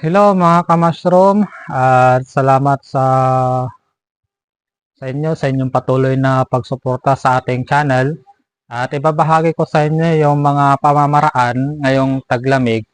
Hello mga ka-mushroom at salamat sa sa inyo sa inyong patuloy na pagsuporta sa ating channel at ibabahagi ko sa inyo yung mga pamamaraan ngayong taglamig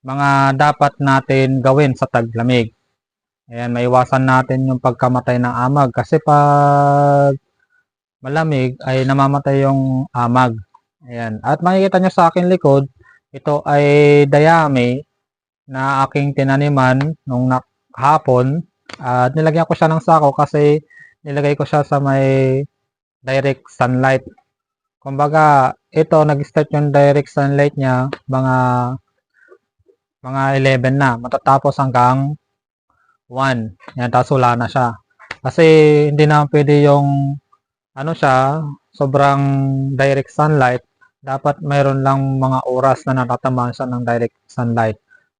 mga dapat natin gawin sa taglamig. Ayan, maiwasan natin yung pagkamatay ng amag kasi pag malamig ay namamatay yung amag. Ayan. At makikita nyo sa akin likod, ito ay dayami na aking tinaniman nung hapon at nilagyan ko siya ng sako kasi nilagay ko siya sa may direct sunlight. Kumbaga, ito nag-start yung direct sunlight niya mga mga 11 na, matatapos hanggang 1. Yan, tapos wala na siya. Kasi hindi na pwede yung ano siya, sobrang direct sunlight. Dapat mayroon lang mga oras na natatamaan siya ng direct sunlight.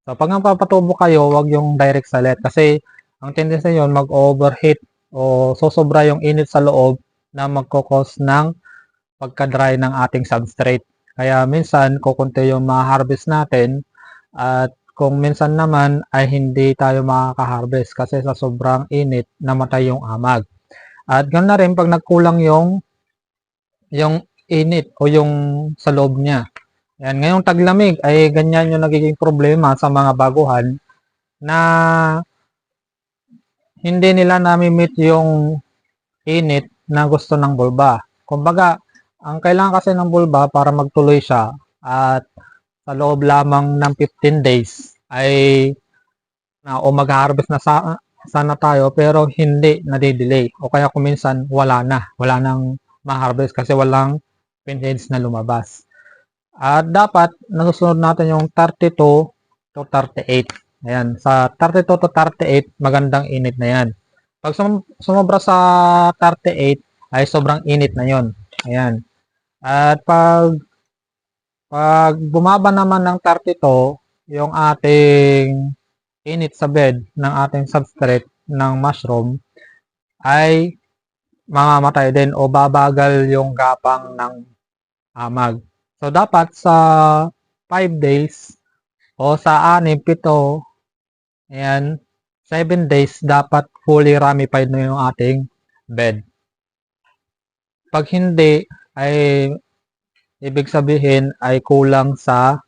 So, pag napapatubo kayo, wag yung direct sunlight kasi ang tendency yon mag-overheat o sosobra yung init sa loob na magkakos ng pagka-dry ng ating substrate. Kaya minsan, kukunti yung ma-harvest natin at kung minsan naman ay hindi tayo makaka-harvest kasi sa sobrang init namatay yung amag. At ganoon na rin pag nagkulang yung yung init o yung sa loob niya. Yan, ngayong taglamig ay ganyan yung nagiging problema sa mga baguhan na hindi nila nami-meet yung init na gusto ng bulba. Kumbaga, ang kailangan kasi ng bulba para magtuloy siya at sa loob lamang ng 15 days ay na o mag-harvest na sa, sana tayo pero hindi nadidelay o kaya kung minsan wala na, wala nang ma-harvest kasi walang pinheads na lumabas. At dapat nasusunod natin yung 32 to 38. Ayan, sa 32 to 38, magandang init na yan. Pag sum sumobra sa 38, ay sobrang init na yon. Ayan. At pag pag bumaba naman ng 32, yung ating init sa bed ng ating substrate ng mushroom, ay mamamatay din o babagal yung gapang ng amag. So, dapat sa 5 days o sa 6, 7, Ayan. 7 days, dapat fully ramified na yung ating bed. Pag hindi, ay ibig sabihin ay kulang sa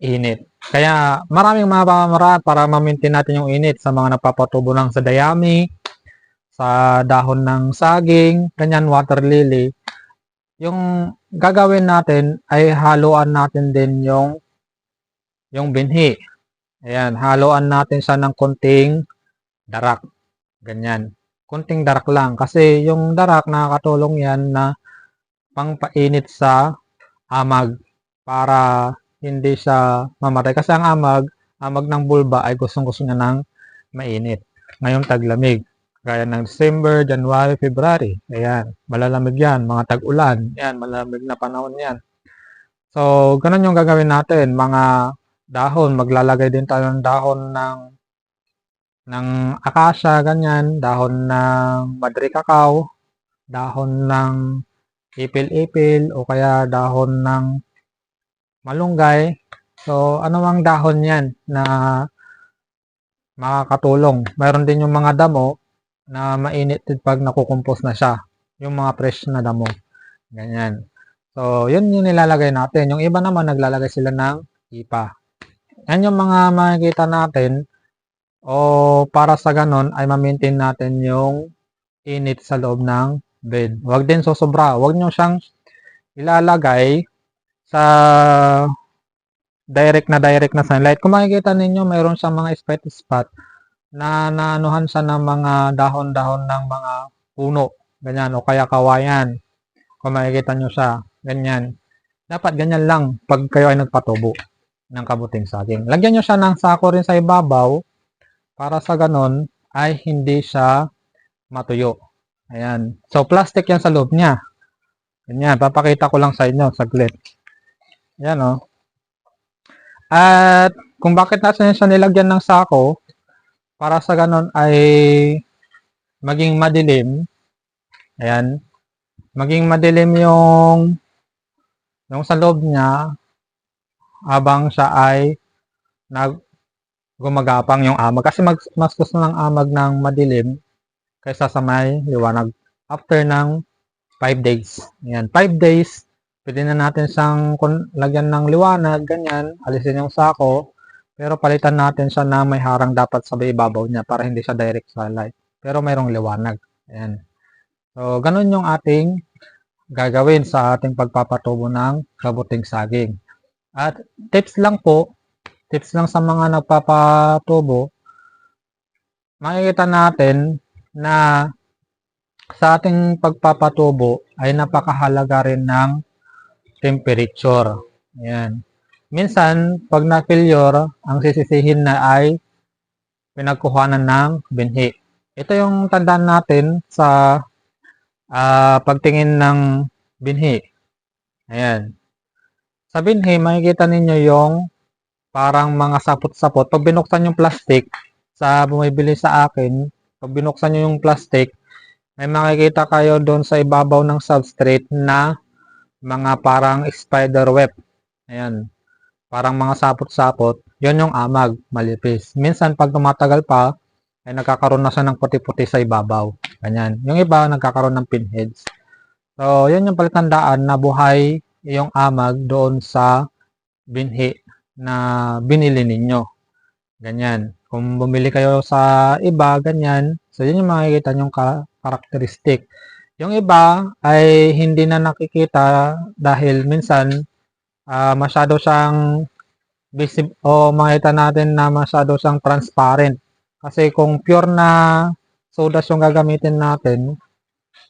init. Kaya maraming mga pamamaraan para ma-maintain natin yung init sa mga nagpapatubo lang sa dayami, sa dahon ng saging, ganyan water lily. Yung gagawin natin ay haluan natin din yung yung binhi. Ayan, haluan natin siya ng konting darak. Ganyan. Konting darak lang. Kasi yung darak, nakakatulong yan na pangpainit sa amag para hindi siya mamatay. Kasi ang amag, amag ng bulba ay gustong-gusto niya ng mainit. Ngayong taglamig. Gaya ng December, January, February. Ayan, malalamig yan. Mga tag-ulan. Ayan, malalamig na panahon yan. So, ganun yung gagawin natin. Mga dahon. Maglalagay din tayo ng dahon ng ng akasya, ganyan, dahon ng madre cacao, dahon ng ipil-ipil o kaya dahon ng malunggay. So, ano mang dahon yan na makakatulong. Mayroon din yung mga damo na mainit pag nakukumpos na siya. Yung mga fresh na damo. Ganyan. So, yun yung nilalagay natin. Yung iba naman, naglalagay sila ng ipa. Yan yung mga makikita natin o para sa ganon ay ma-maintain natin yung init sa loob ng bed. Huwag din sosobra. Huwag nyo siyang ilalagay sa direct na direct na sunlight. Kung makikita ninyo, mayroon siyang mga spot spot na naanuhan siya ng mga dahon-dahon ng mga puno. Ganyan. O kaya kawayan. Kung makikita nyo siya. Ganyan. Dapat ganyan lang pag kayo ay nagpatubo ng kabuting saging. Lagyan nyo siya ng sako rin sa ibabaw para sa ganon ay hindi siya matuyo. Ayan. So, plastic yan sa loob niya. Ganyan. Papakita ko lang sa inyo. Saglit. Ayan o. Oh. At kung bakit natin siya nilagyan ng sako, para sa ganon ay maging madilim. Ayan. Maging madilim yung yung sa loob niya habang siya ay nag gumagapang yung amag. Kasi mag, mas gusto ng amag ng madilim kaysa sa may liwanag. After ng 5 days. Ayan, 5 days, pwede na natin siyang lagyan ng liwanag, ganyan, alisin yung sako, pero palitan natin siya na may harang dapat sa ibabaw niya para hindi siya direct sa light. Pero mayroong liwanag. Ayan. So, ganun yung ating gagawin sa ating pagpapatubo ng kabuting saging. At tips lang po, tips lang sa mga nagpapatubo, makikita natin na sa ating pagpapatubo ay napakahalaga rin ng temperature. Ayan. Minsan, pag na-failure, ang sisisihin na ay pinagkuhanan ng binhi. Ito yung tandaan natin sa ah, pagtingin ng binhi. Ayan. Sa binhi, makikita ninyo yung parang mga sapot-sapot. Pag binuksan yung plastic, sa bumibili sa akin, pag binuksan nyo yung plastic, may makikita kayo doon sa ibabaw ng substrate na mga parang spider web. Ayan. Parang mga sapot-sapot. Yun yung amag, malipis. Minsan, pag tumatagal pa, ay nagkakaroon na siya ng puti-puti sa ibabaw. Ganyan. Yung iba, nagkakaroon ng pinheads. So, yun yung palatandaan na buhay yung amag doon sa binhi na binili ninyo. Ganyan. Kung bumili kayo sa iba, ganyan. So, yun yung makikita nyong ka- karakteristik. Yung iba ay hindi na nakikita dahil minsan ah, masyado siyang visible o makita natin na masyado siyang transparent. Kasi kung pure na sodas yung gagamitin natin,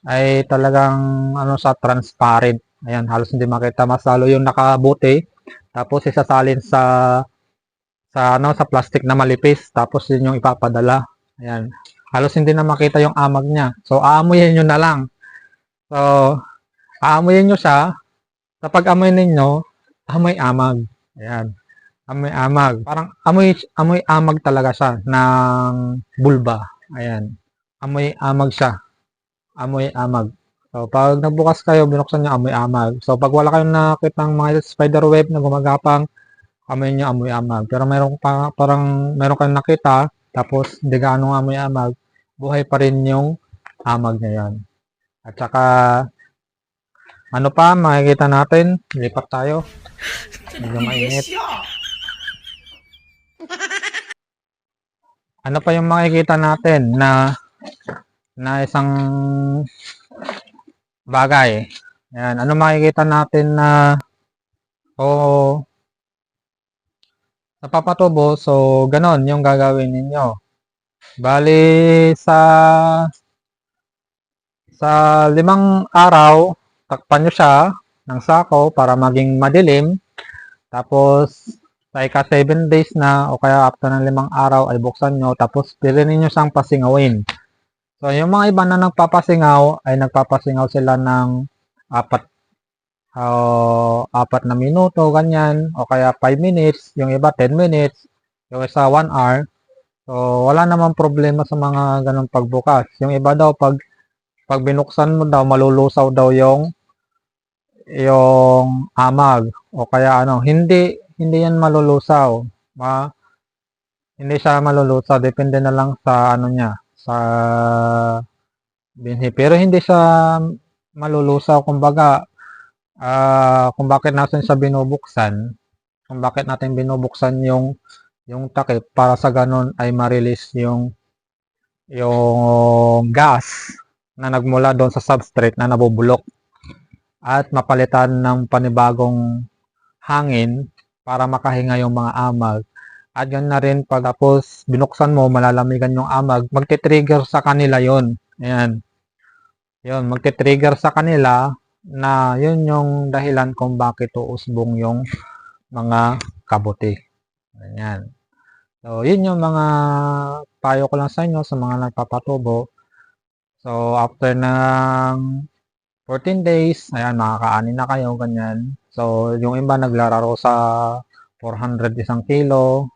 ay talagang ano sa transparent. Ayan, halos hindi makita. Mas lalo yung nakabuti. Tapos isasalin sa sa ano sa plastic na malipis. Tapos yun yung ipapadala. Ayan. Halos hindi na makita yung amag niya. So aamuyin nyo na lang. So aamuyin nyo siya. Kapag amoy ninyo, amoy amag. Ayan. Amoy amag. Parang amoy amoy amag talaga siya ng bulba. Ayan. Amoy amag siya. Amoy amag. So, pag nagbukas kayo, binuksan nyo, amoy amag. So, pag wala kayong nakita ng mga spider web na gumagapang, amoy nyo, amoy amag. Pero meron pa, parang meron kayong nakita, tapos hindi gaano amoy amag, buhay pa rin yung amag na yan. At saka, ano pa, makikita natin, lipat tayo. Medyo mainit. Ano pa yung makikita natin na na isang bagay. Ayan, ano makikita natin na o napapatubo, so ganon yung gagawin ninyo. Bali sa sa limang araw, takpan nyo siya ng sako para maging madilim. Tapos, ika 7 days na o kaya after ng limang araw ay buksan nyo. Tapos, pili ninyo siyang pasingawin. So, yung mga iba na nagpapasingaw ay nagpapasingaw sila ng apat o apat na minuto, ganyan, o kaya 5 minutes, yung iba 10 minutes, yung isa 1 hour. So, wala namang problema sa mga ganong pagbukas. Yung iba daw, pag, pag binuksan mo daw, malulusaw daw yung yung amag o kaya ano, hindi hindi yan malulusaw. Ma, hindi siya malulusaw, depende na lang sa ano niya, sa binhi. Pero hindi siya malulusaw, kumbaga, ah kung bakit natin siya binubuksan, kung bakit natin binubuksan yung yung takip para sa ganun ay ma-release yung yung gas na nagmula doon sa substrate na nabubulok at mapalitan ng panibagong hangin para makahinga yung mga amag. At yun na rin pag binuksan mo, malalamigan yung amag, magte-trigger sa kanila yon Ayan. Yun, magte-trigger sa kanila na yun yung dahilan kung bakit uusbong yung mga kabuti. Ayan. So, yun yung mga payo ko lang sa inyo sa mga nagpapatubo. So, after ng 14 days, ayan, makakaanin na kayo, ganyan. So, yung iba naglararo sa 400 isang kilo,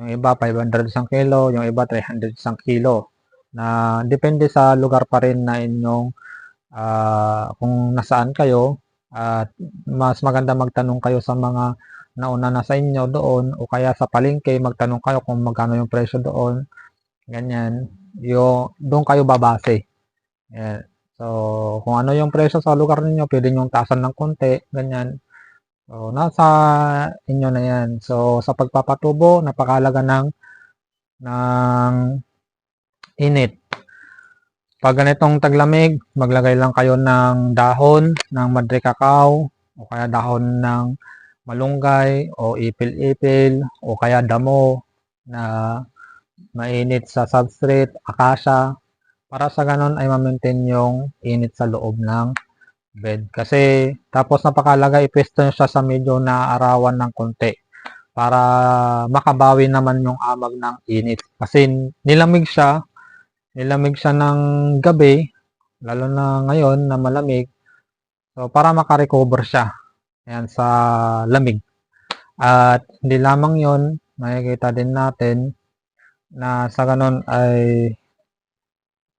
yung iba 500 isang kilo, yung iba 300 isang kilo. Na depende sa lugar pa rin na inyong ah, kung nasaan kayo at mas maganda magtanong kayo sa mga nauna na sa inyo doon o kaya sa palengke magtanong kayo kung magkano yung presyo doon. Ganyan. Yung, doon kayo babase. Ayan. So, kung ano yung presyo sa lugar ninyo, pwede nyo taasan ng konti. Ganyan. So, nasa inyo na yan. So, sa pagpapatubo, napakalaga ng ng init. Pag ganitong taglamig, maglagay lang kayo ng dahon ng madre cacao o kaya dahon ng malunggay o ipil-ipil o kaya damo na mainit sa substrate, akasya, para sa ganon ay ma-maintain yung init sa loob ng bed. Kasi tapos napakalaga ipwesto nyo siya sa medyo naarawan ng konti para makabawi naman yung amag ng init. Kasi nilamig siya, nilamig siya ng gabi, lalo na ngayon na malamig. So para makarecover siya ayan, sa lamig. At hindi lamang yon makikita din natin na sa ganon ay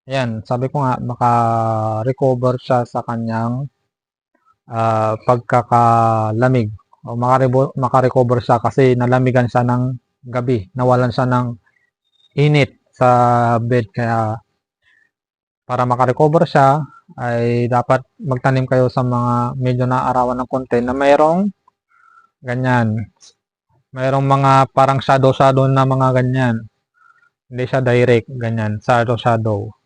Ayan, sabi ko nga, maka-recover siya sa kanyang ah, pagkakalamig. O maka-recover siya kasi nalamigan siya ng gabi. Nawalan siya ng init sa bed. Kaya para maka-recover siya, ay dapat magtanim kayo sa mga medyo naarawan ng konti na mayroong ganyan. Mayroong mga parang shadow-shadow na mga ganyan. Hindi siya direct, ganyan. Shadow-shadow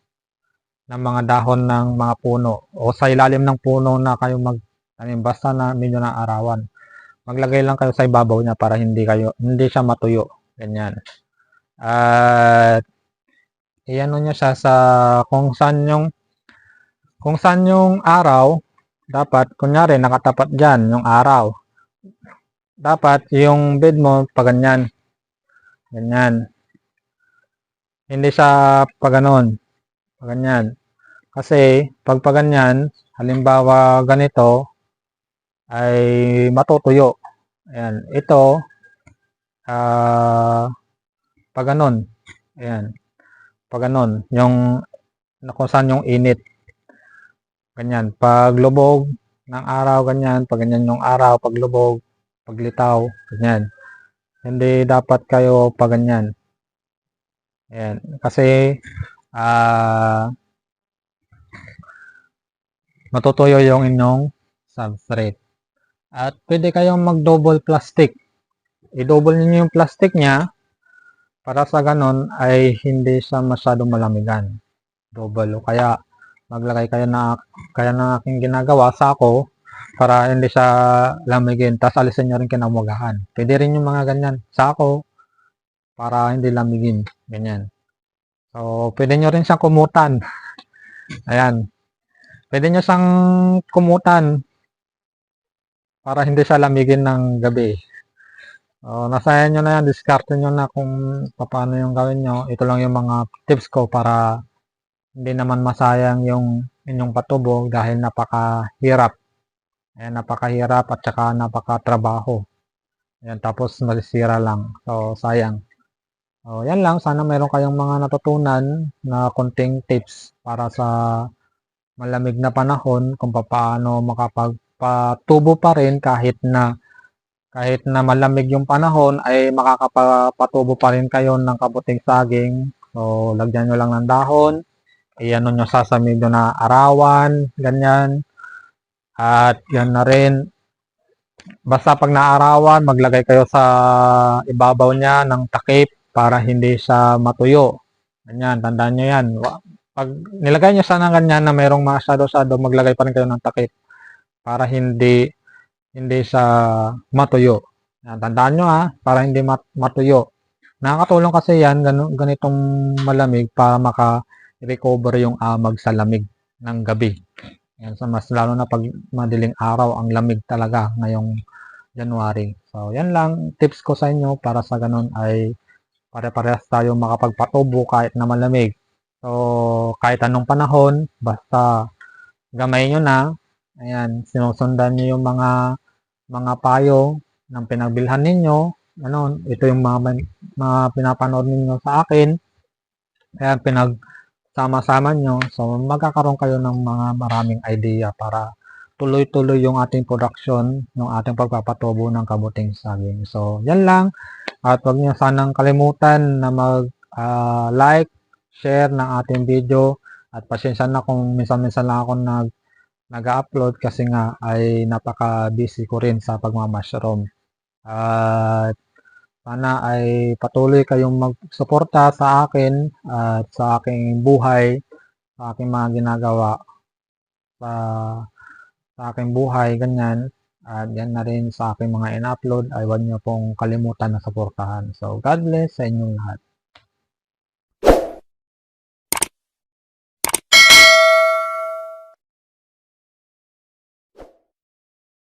ng mga dahon ng mga puno o sa ilalim ng puno na kayo magtanim basta na medyo na arawan. Maglagay lang kayo sa ibabaw niya para hindi kayo hindi siya matuyo. Ganyan. At iano niya siya sa kung saan yung kung saan yung araw dapat kunyari nakatapat diyan yung araw. Dapat yung bed mo pa ganyan. Hindi siya pa ganon. Ganyan. Kasi, pag pa ganyan, halimbawa ganito, ay matutuyo. Ayan. Ito, ah, pag ganon. Ayan. Pag ganon. Yung, kung saan yung init. Ganyan. Pag lubog ng araw, ganyan. Pag ganyan yung araw, pag lubog, pag litaw, ganyan. Hindi dapat kayo pag ganyan. Ayan. Kasi, ah, matutuyo yung inyong substrate. At pwede kayong mag-double plastic. I-double niyo yung plastic niya para sa ganon ay hindi siya masyadong malamigan. Double. O kaya maglagay kayo na kaya na aking ginagawa sa ako para hindi siya lamigin. Tapos alisin nyo rin kinamugahan. Pwede rin yung mga ganyan sa ako para hindi lamigin. Ganyan. So, pwede nyo rin siyang kumutan. Ayan. Pwede nyo siyang kumutan para hindi siya lamigin ng gabi. So, nasa nyo na yan. Discarte nyo na kung paano yung gawin nyo. Ito lang yung mga tips ko para hindi naman masayang yung inyong patubog dahil napakahirap. Ayan, napakahirap at saka napakatrabaho. Ayan, tapos malisira lang. So, sayang. So, yan lang. Sana meron kayong mga natutunan na konting tips para sa malamig na panahon kung paano makapagpatubo pa rin kahit na kahit na malamig yung panahon ay makakapatubo pa rin kayo ng kabuting saging. So, lagyan nyo lang ng dahon. Iyan nyo sa sa medyo na arawan, ganyan. At yan na rin. Basta pag naarawan, maglagay kayo sa ibabaw niya ng takip para hindi siya matuyo. Ganyan, tandaan nyo yan. Pag nilagay nyo sana ganyan na mayroong mga shadow-shadow, maglagay pa rin kayo ng takip para hindi hindi siya matuyo. Yan, tandaan nyo ha, para hindi mat matuyo. Nakakatulong kasi yan, gan ganitong malamig para maka-recover yung amag sa lamig ng gabi. Yan, so mas lalo na pag madiling araw, ang lamig talaga ngayong January. So, yan lang tips ko sa inyo para sa ganun ay pare-parehas tayo makapagpatubo kahit na malamig. So, kahit anong panahon, basta gamay nyo na. Ayan, sinusundan nyo yung mga mga payo ng pinagbilhan ninyo. Ano, ito yung mga, mga pinapanood ninyo sa akin. Kaya pinagsama-sama nyo. So, magkakaroon kayo ng mga maraming idea para tuloy-tuloy yung ating production, yung ating pagpapatubo ng kabuting saging. So, yan lang. At huwag niyo sanang kalimutan na mag-like, share ng ating video. At pasensya na kung minsan-minsan lang ako nag nag-upload kasi nga ay napaka-busy ko rin sa pagmamashroom. At sana ay patuloy kayong magsuporta sa akin at sa aking buhay, sa aking mga ginagawa, sa, sa aking buhay, ganyan. At yan na rin sa aking mga in-upload ay huwag niyo pong kalimutan na suportahan. So, God bless sa inyong lahat.